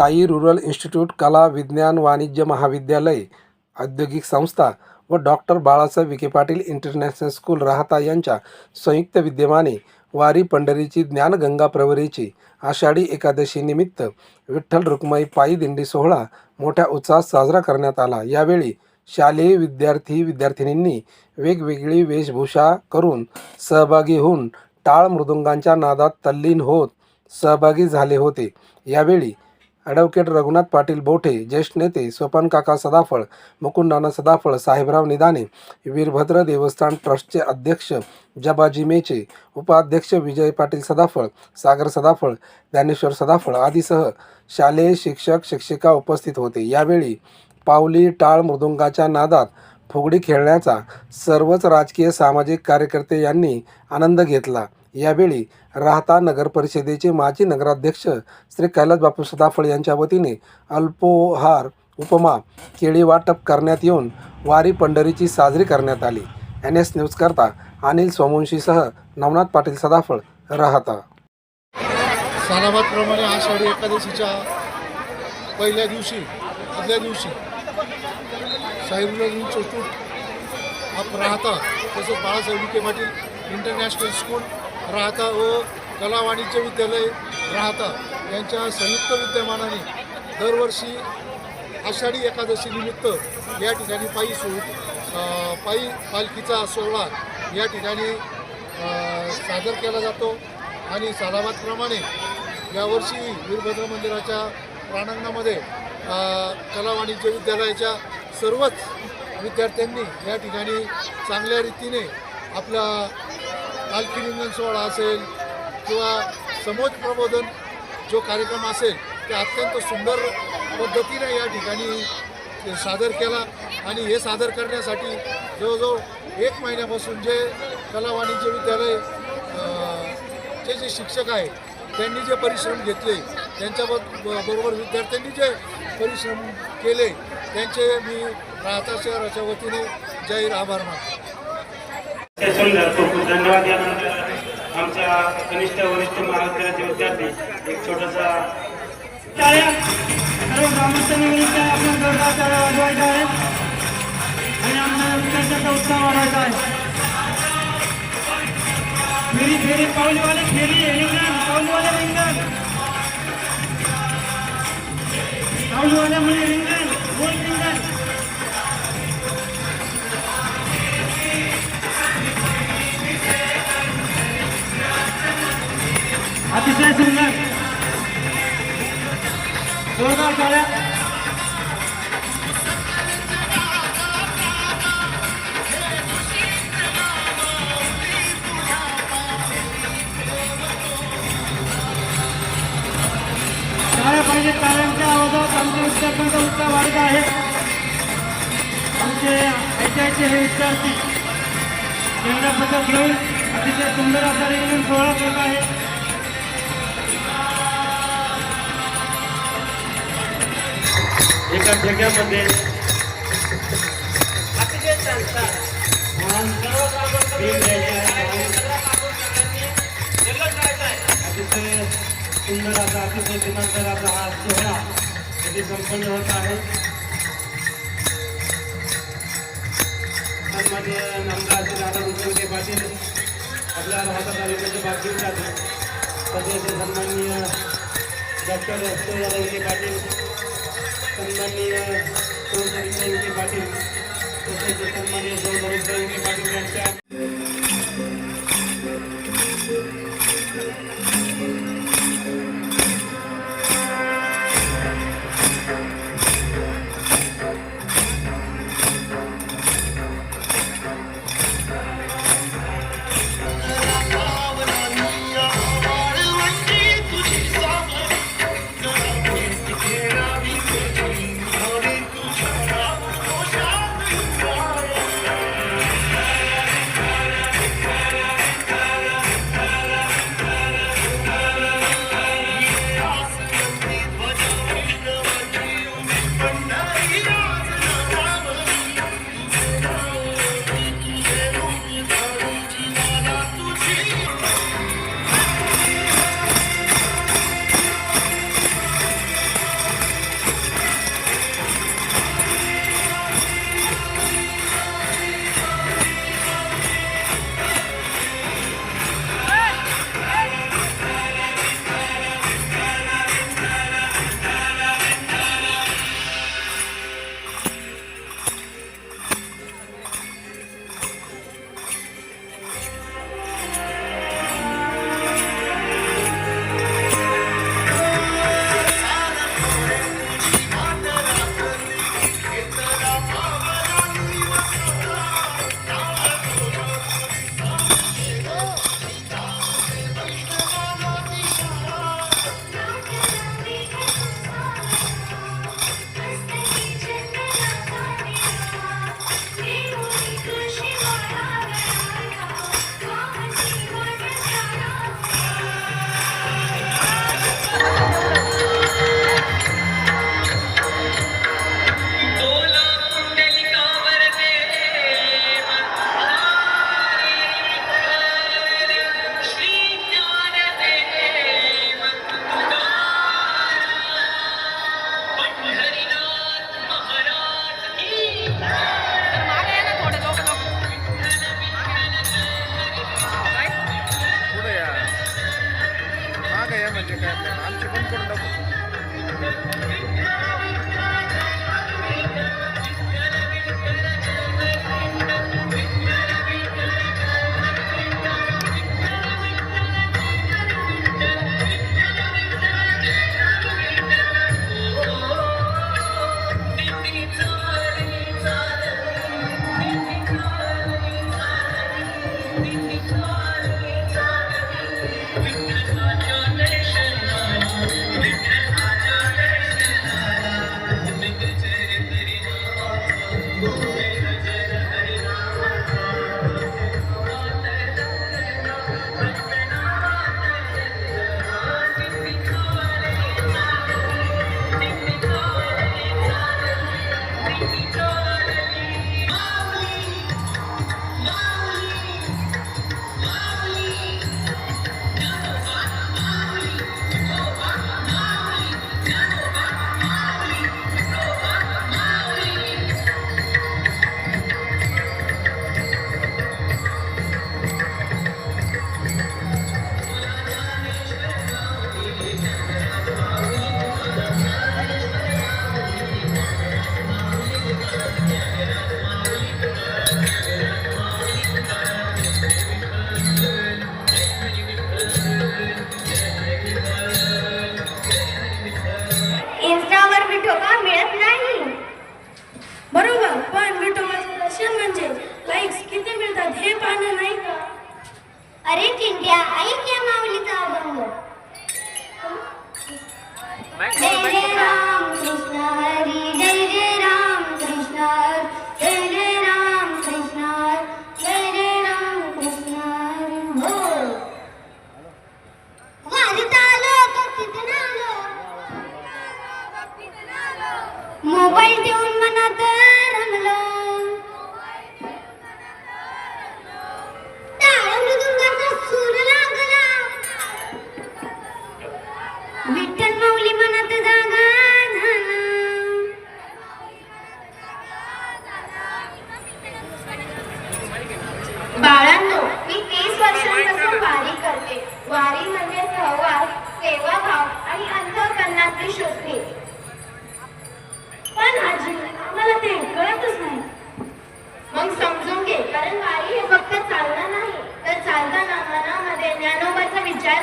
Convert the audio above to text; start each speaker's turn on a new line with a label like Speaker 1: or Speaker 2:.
Speaker 1: Sai rural institute कला विज्ञान वाणिज्य महाविद्यालय औद्योगिक संस्था व doctor Balasaheb Vikhe Patil international school Rahata यांच्या संयुक्त विद्यमाने वारी पंढरीची ज्ञानगंगा प्रवरीची आषाढी एकादशीनिमित्त विठ्ठल रुक्माई पायी दिंडी सोहळा मोठ्या उत्साहात साजरा करण्यात आला. यावेळी शालेय विद्यार्थी विद्यार्थिनींनी वेगवेगळी वेशभूषा करून सहभागी होऊन टाळ मृदुंगांच्या नादात तल्लीन होत सहभागी झाले होते. यावेळी ॲडव्होकेट रघुनाथ पाटील बोठे ज्येष्ठ नेते स्वपन काका सदाफळ मुकुंदाना सदाफळ साहेबराव निदाने वीरभद्र देवस्थान ट्रस्टचे अध्यक्ष जबाजी मेचे उपाध्यक्ष विजय पाटील सदाफळ सागर सदाफळ ज्ञानेश्वर सदाफळ आदीसह शालेय शिक्षक शिक्षिका उपस्थित होते. यावेळी पावली टाळ मृदुंगाच्या नादात फुगडी खेळण्याचा सर्वच राजकीय सामाजिक कार्यकर्ते यांनी आनंद घेतला. यावेळी राहता नगर परिषदेचे माजी नगराध्यक्ष श्री कैलास बापू सदाफळ यांच्या वतीने अल्पोहार उपमा केळी वाटप करण्यात येऊन वारी पंढरीची साजरी करण्यात आली. एन एस न्यूजकरता अनिल सोमवंशीसह नवनाथ पाटील सदाफळ राहता.
Speaker 2: सालाबादप्रमाणे आषाढी एकादशीच्या पहिल्या दिवशी आदल्या दिवशी साहेबुल्ला इन्स्टिट्यूट आप राहता तसंच बाळासाहेब विखे पाटील इंटरनॅशनल स्कूल राहता व कला वाणिज्य विद्यालय राहता यांच्या संयुक्त विद्यमानाने दरवर्षी आषाढी एकादशीनिमित्त या ठिकाणी पायी सो पायी पालखीचा सोहळा या ठिकाणी सादर केला जातो आणि सालाबादप्रमाणे यावर्षी वीरभद्र मंदिराच्या प्रांगणामध्ये कला वाणिज्य विद्यालयाच्या सर्वच विद्यार्थ्यांनी या ठिकाणी चांगल्या रीतीने आपला पालखी निंदन सोहळा असेल किंवा समोज प्रबोधन जो कार्यक्रम असेल ते अत्यंत सुंदर पद्धतीने या ठिकाणी सादर केला आणि हे सादर करण्यासाठी जवळजवळ एक महिन्यापासून जे कला वाणिज्य विद्यालय चे जे शिक्षक आहे त्यांनी जे परिश्रम घेतले त्यांच्याबरोबर बरोबर विद्यार्थ्यांनी जे परिश्रम केले त्यांचे मी राहता शहराच्या वतीने जाहीर आभार मानतो.
Speaker 3: खूप खूप धन्यवाद यानंतर आमच्या कनिष्ठ वरिष्ठ महाविद्यालयाचे विद्यार्थी एक छोटासा
Speaker 4: सर्व ग्रामस्थांनी आणि आमच्या विद्यार्थ्याचा उत्साह वाढवायचा आहे फेरी फेरी पाऊलवाले फेरी रिंगण पाऊलवाले रिंगण पाऊलवाले म्हणजे रिंगण अतिशय सुंदर. जोरदार टाळ्या टाळ्या पाहिजे टाळ्यांच्या आवाजात आमच्या विद्यार्थ्यांचा उत्साह वाढत आहे. आमचे ऐकायचे हे विद्यार्थी. केंद्र पथक घेऊन अतिशय सुंदर असा रिंगण सोहळा करत आहे
Speaker 3: एका अतिशय सुंदर असा अतिशय दिनांतर असा हा सोहळा येथे संपन्न होत आहे. नामदार श्री रुद्रके पाटील आपल्या राहता तालुक्याचे बातमी जाते तसेच सन्माननीय डॉक्टर रस्ते विखे पाटील सन्माननीय चौधरी विखे पाटील तसेच सन्माननीय चौधरी विखे पाटील यांच्या
Speaker 5: করে बाळांनो मी तीस वर्षांपासून वारी करते. वारी म्हणजे सहवास सेवाभाव आणि अंतकरणातली शुद्धी
Speaker 6: पण आजी मला ते कळतच नाही.
Speaker 5: मग समजून घे कारण वारी हे फक्त चालणं नाही तर चालताना मनामध्ये ज्ञानोबाचा विचार